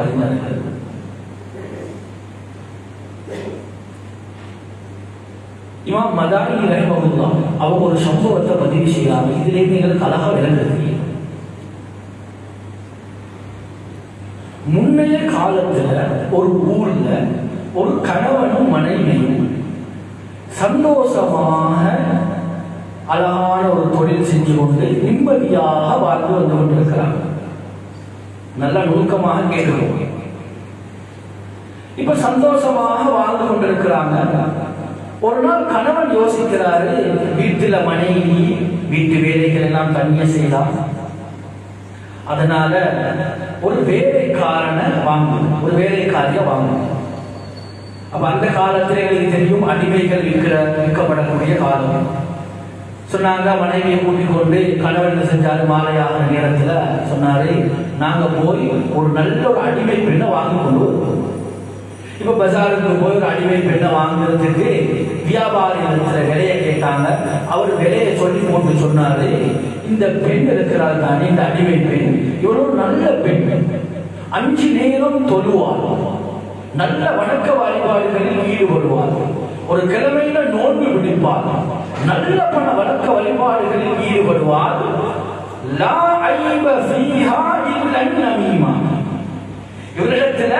அறிஞர்கள் இமாம் மதானி ரஹ்மகுல்லா அவங்க ஒரு சம்பவத்தை பதிவு செய்யறாங்க இதிலே எங்களுக்கு அழகா விளங்குது முன்னைய காலத்துல ஒரு ஊர்ல ஒரு கணவனும் மனைவியும் சந்தோஷமாக அழகான ஒரு தொழில் செஞ்சு கொண்டு நிம்மதியாக வாழ்ந்து வந்து கொண்டிருக்கிறாங்க. நல்ல நுணுக்கமாக கேட்கணும் இப்ப சந்தோஷமாக வாழ்ந்து கொண்டிருக்கிறாங்க. ஒரு நாள் கணவன் யோசிக்கிறாரு வீட்டுல மனைவி வீட்டு வேலைகள் எல்லாம் தனியா செய்யலாம் அதனால ஒரு வேலைக்காரனை வாங்கணும் ஒரு வேலைக்காரிய வாங்கணும் அப்ப அந்த காலத்துல எங்களுக்கு தெரியும் அடிமைகள் விற்கிற விற்கப்படக்கூடிய காலம். சொன்னாங்க மனைவியை கூட்டிக் கொண்டு கணவன் என்ன செஞ்சாரு? மாலையாகிற நேரத்துல சொன்னாரு நாங்க போய் ஒரு நல்ல ஒரு அடிமை பெண்ணை வாங்கி கொண்டு வருவோம். இப்ப பஜாருக்கு போய் ஒரு அடிமை பெண்ணை வாங்குறதுக்கு வியாபாரி இருக்கிற விலையை கேட்டாங்க. அவர் விலையை சொல்லி போட்டு சொன்னாரு இந்த பெண் இருக்கிறார் தானே இந்த அடிமை பெண். இவ்வளவு நல்ல பெண். அஞ்சு நேரம் தொழுவார் நல்ல வணக்க வழிபாடுகளில் ஈடுபடுவார் ஒரு கிழமையில நோன்பு பிடிப்பார் நல்ல பண வழக்க வழிபாடுகளில் ஈடுபடுவார். லா இவரிடத்துல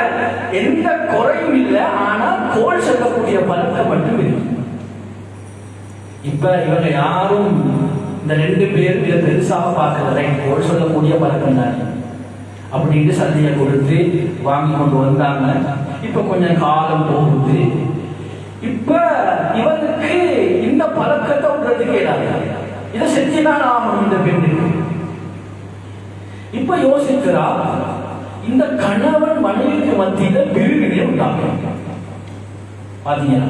எந்த குறையும் இல்லை ஆனா கோல் சொல்லக்கூடிய பழக்கம் மட்டும் இருக்கு. இப்ப இவங்க யாரும் இந்த ரெண்டு பேரும் இதை பெருசாக பார்க்கல. கோல் சொல்லக்கூடிய பழக்கம் தான். அப்படின்னு சந்தையை கொடுத்து வாங்கி கொண்டு வந்தாங்க. இப்ப கொஞ்சம் காலம் போகுது. இப்ப இவனுக்கு இந்த பழக்கத்தை விடுறதுக்கு கேடாது இதை செஞ்சுதான் ஆகணும் இந்த பெண்ணுக்கு. இப்ப யோசிக்கிறா இந்த கணவன் மனைவிக்கு மத்தியில பிரிவினை உண்டாகும் பாத்தீங்களா?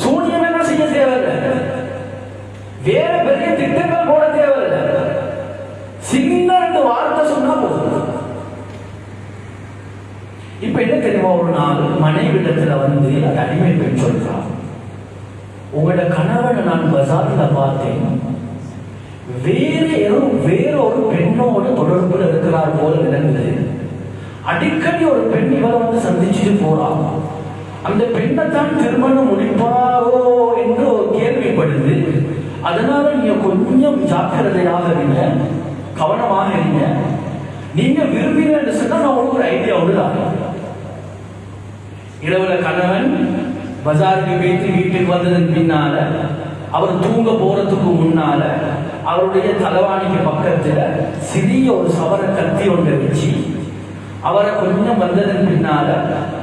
சூனியம் என்ன செய்ய தேவையில்லை. வேற பெரிய திட்டங்கள் போட தேவையில்லை. சின்ன ரெண்டு வார்த்தை சொன்னா போதும் இப்ப என்ன தெரியுமா ஒரு நாள் மனைவிடத்துல வந்து அது அடிமை பெண் சொல்றான் உங்களோட கணவனை நான் பஜார்ல பார்த்தேன். வேற ஏதோ வேற ஒரு பெண்ணோட தொடர்புல இருக்கிறார் போல விளங்குது. அடிக்கடி ஒரு பெண் இவரை வந்து சந்திச்சுட்டு போறான் அந்த பெண்ணை தான் திருமணம் முடிப்பாரோ என்று ஒரு கேள்விப்படுது அதனால நீங்க கொஞ்சம் ஜாக்கிரதையாக இருங்க கவனமாக இருங்க. நீங்க விரும்பினு சொன்னா நான் உங்களுக்கு ஒரு ஐடியா விடுறாங்க இரவுல கணவன் பஜாருக்கு போயிட்டு வீட்டுக்கு வந்ததன் பின்னால அவர் தூங்க போறதுக்கு முன்னால அவருடைய தலைவாணிக்கு பக்கத்துல சிறிய ஒரு சவர கத்தி ஒன்றை வச்சு அவரை கொஞ்சம் வந்ததன் பின்னால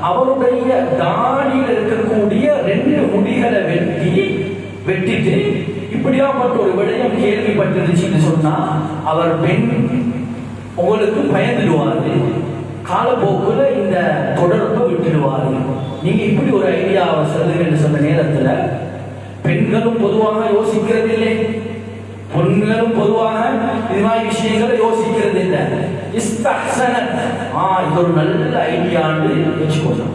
அவருடைய தாடியில் இருக்கக்கூடிய ரெண்டு முடிகளை வெட்டி வெட்டிட்டு இப்படியாப்பட்ட ஒரு விடயம் கேள்விப்பட்டிருச்சுன்னு சொன்னா அவர் பெண் உங்களுக்கு பயந்துடுவார்கள் காலப்போக்குல இந்த தொடர்பை விட்டுடுவாரு. நீங்க இப்படி ஒரு ஐடியாவை சொல்லுங்கன்னு சொன்ன நேரத்துல பெண்களும் பொதுவாக யோசிக்கிறது இல்லை பெண்களும் பொதுவாக இது மாதிரி விஷயங்களை யோசிக்கிறது இல்லை ஆ இது ஒரு நல்ல ஐடியான்னு வச்சுக்கோங்க.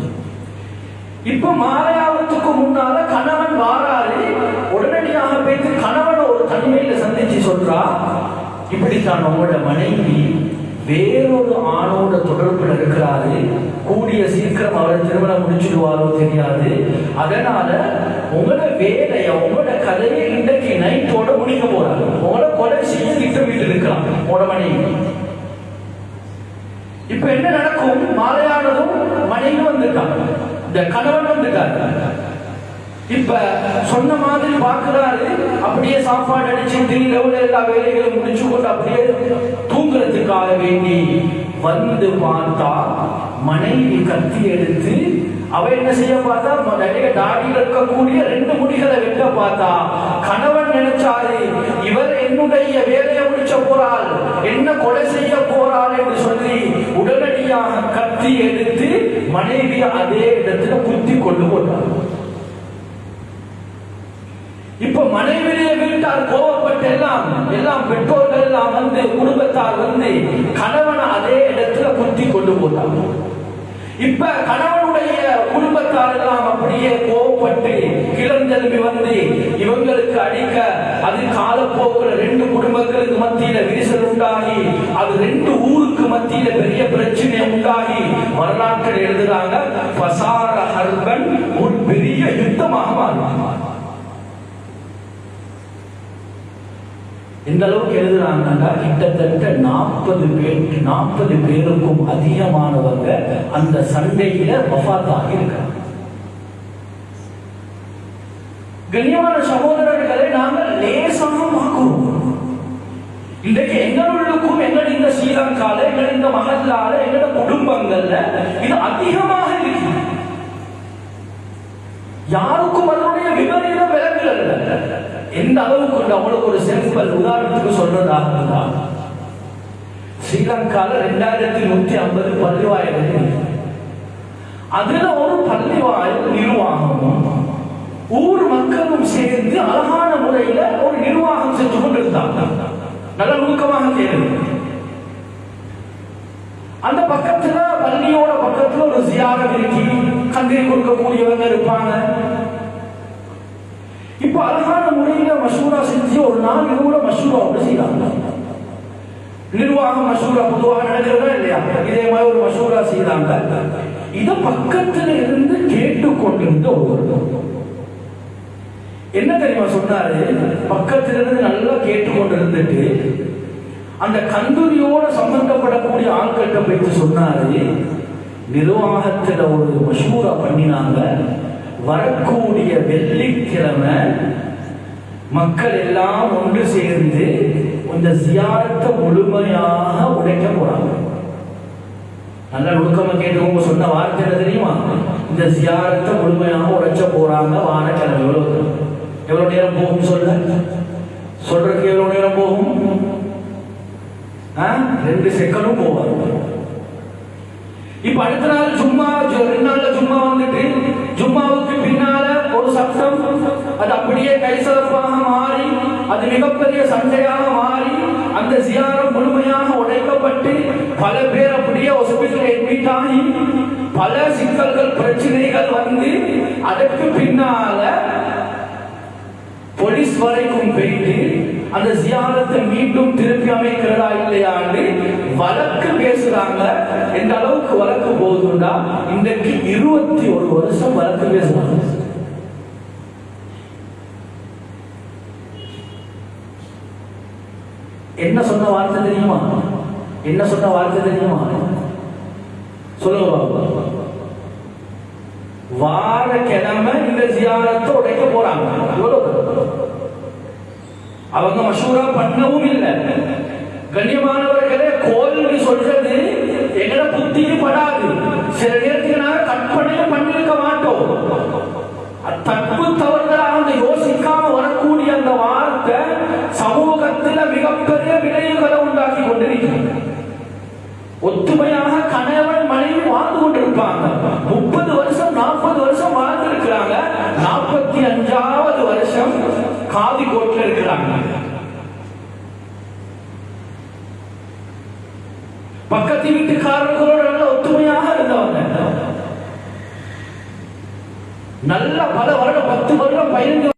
இப்ப மாலையாவத்துக்கு முன்னால கணவன் வாராரு. உடனடியாக பேசி கணவனை ஒரு தனிமையில சந்திச்சு சொல்றா. இப்படித்தான் உங்களோட மனைவி வேறொரு ஆணோட தொடர்புல இருக்கிறாரு. கூடிய சீக்கிரம் அவரை திருமணம் முடிச்சுடுவாரோ தெரியாது. அதனால உங்களோட வேலைய உங்களோட கதையை இன்றைக்கு நைட்டோட முடிக்க போறாரு. உங்களோட கொலை செய்ய திட்டமிட்டு இருக்கலாம். உங்களோட மனைவி இப்ப என்ன நடக்கும்? மாலையானதும் மனைவி வந்திருக்காங்க. இந்த கணவன் வந்துட்டாரு இப்ப சொன்ன மாதிரி பாக்குறாரு அப்படியே சாப்பாடு அடிச்சு இரவுல எல்லா வேலைகளும் முடிச்சு கொண்டு அப்படியே தூங்குறதுக்காக வேண்டி வந்து பார்த்தா மனைவி கத்தி எடுத்து அவ என்ன செய்ய பார்த்தா நிறைய தாடியில் இருக்கக்கூடிய ரெண்டு முடிகளை வெட்ட பார்த்தா. கணவன் நினைச்சாரு இவர் என்னுடைய வேலையை இப்ப கணவனுடைய குடும்பத்தார் எல்லாம் அப்படியே கோவப்பட்டு கிளந்தெழுப்பி வந்து இவங்களுக்கு அடிக்க அது காலப்போக்கில் ரெண்டு குடும்பங்களுக்கு மத்தியில விரிசல் உண்டாகி அது ரெண்டு ஊருக்கு மத்தியில பெரிய பிரச்சனை உண்டாகி வரலாற்றில் எழுதுறாங்க பசார ஹர்பன் ஒரு பெரிய யுத்தமாக மாறுவாங்க எந்த அளவுக்கு எழுதுறாங்கன்னா கிட்டத்தட்ட நாற்பது பேர் நாற்பது பேருக்கும் அதிகமானவங்க அந்த சண்டையில வஃபாத்தாக இருக்காங்க. கண்ணியமான சகோதரர்களை நாங்கள் லேசாக பார்க்கிறோம். இன்றைக்கு எங்களுக்கும் எங்கள் இந்த ஸ்ரீலங்கால எங்கள் இந்த மகத்தால எங்களோட குடும்பங்கள்ல இது அதிகமாக இருக்கு யாரும் எந்த அளவுக்கு உண்டு. அவங்களுக்கு ஒரு சிம்பிள் உதாரணத்துக்கு சொல்றதாக இருந்தா ஸ்ரீலங்கால ரெண்டாயிரத்தி நூத்தி ஐம்பது பள்ளிவாயல் அதுல ஒரு பள்ளிவாயல் நிர்வாகமும் ஊர் மக்களும் சேர்ந்து அழகான முறையில ஒரு நிர்வாகம் செஞ்சு கொண்டிருந்தாங்க. நல்ல நுணுக்கமாக கேள்வி அந்த பக்கத்துல பள்ளியோட பக்கத்துல ஒரு சியாரம் இருக்கு கந்திரி கொடுக்கக்கூடியவங்க இருப்பாங்க. இப்ப அழகான முறையில மசூரா செஞ்சு ஒரு நாள் இரவுல மசூராவோட செய்யறாங்க நிர்வாகம் மஷூரா பொதுவாக நடக்கிறதா இல்லையா? இதே மாதிரி ஒரு மஷூரா செய்தாங்க இத பக்கத்துல இருந்து கேட்டுக்கொண்டிருந்த ஒருவர். என்ன தெரியுமா சொன்னாரு? பக்கத்துல இருந்து நல்லா கேட்டுக்கொண்டு இருந்துட்டு அந்த கந்தூரியோட சம்பந்தப்படக்கூடிய ஆட்கள்கிட்ட போயிட்டு சொன்னாரு நிர்வாகத்துல ஒரு மஷூரா பண்ணினாங்க. வரக்கூடிய வெள்ளிக்கிழமை மக்கள் எல்லாம் ஒன்று சேர்ந்து இந்த ஜியாரத்தை முழுமையாக உடைக்க போறாங்க. நல்ல நுணுக்கமா கேட்டுக்கோங்க சொன்ன வார்த்தை என்ன தெரியுமா? இந்த ஜியாரத்தை முழுமையாக உடைச்ச போறாங்க வாரக்கிழமை எவ்வளவு எவ்வளவு நேரம் போகும் சொல்ல? சொல்றதுக்கு எவ்வளவு நேரம் போகும்? ரெண்டு செகண்டும் போவாங்க. இப்ப அடுத்த நாள் சும்மா ரெண்டு நாள்ல சும்மா வந்துட்டு ஜும்மாவுக்கு பின்னால ஒரு சத்தம் அது அப்படியே கைசலப்பாக மாறி அது மிகப்பெரிய சண்டையாக மாறி அந்த ஜியாரம் முழுமையாக உடைக்கப்பட்டு பல பேர் அப்படியே ஹாஸ்பிட்டல் அட்மிட் ஆகி பல சிக்கல்கள் பிரச்சனைகள் வந்து அதற்கு பின்னால போலீஸ் வரைக்கும் போயிட்டு அந்த ஜியாரத்தை மீண்டும் திருப்பி அமைக்கிறதா இல்லையான்னு வழக்கு பேசுறாங்க. எந்த அளவுக்கு வழக்கு போகுதுண்டா இன்றைக்கு இருபத்தி ஒரு வருஷம் வழக்கு பேசுறாங்க. என்ன சொன்ன வார்த்தை தெரியுமா? என்ன சொன்ன வார்த்தை தெரியுமா? சொல்லுங்க வார கிழமை இந்த ஜியாரத்தை உடைக்க போறாங்க. அவங்க மஷூரா பண்ணவும் இல்லை. கண்ணியமானவர்களே கோல்னு சொல்றது எங்கட புத்தியும் படாது. சில நேரத்துக்கு நான் கற்பனையும் பண்ணிருக்கவா நல்ல பல வருடம் பத்து வருடம் பதினைந்து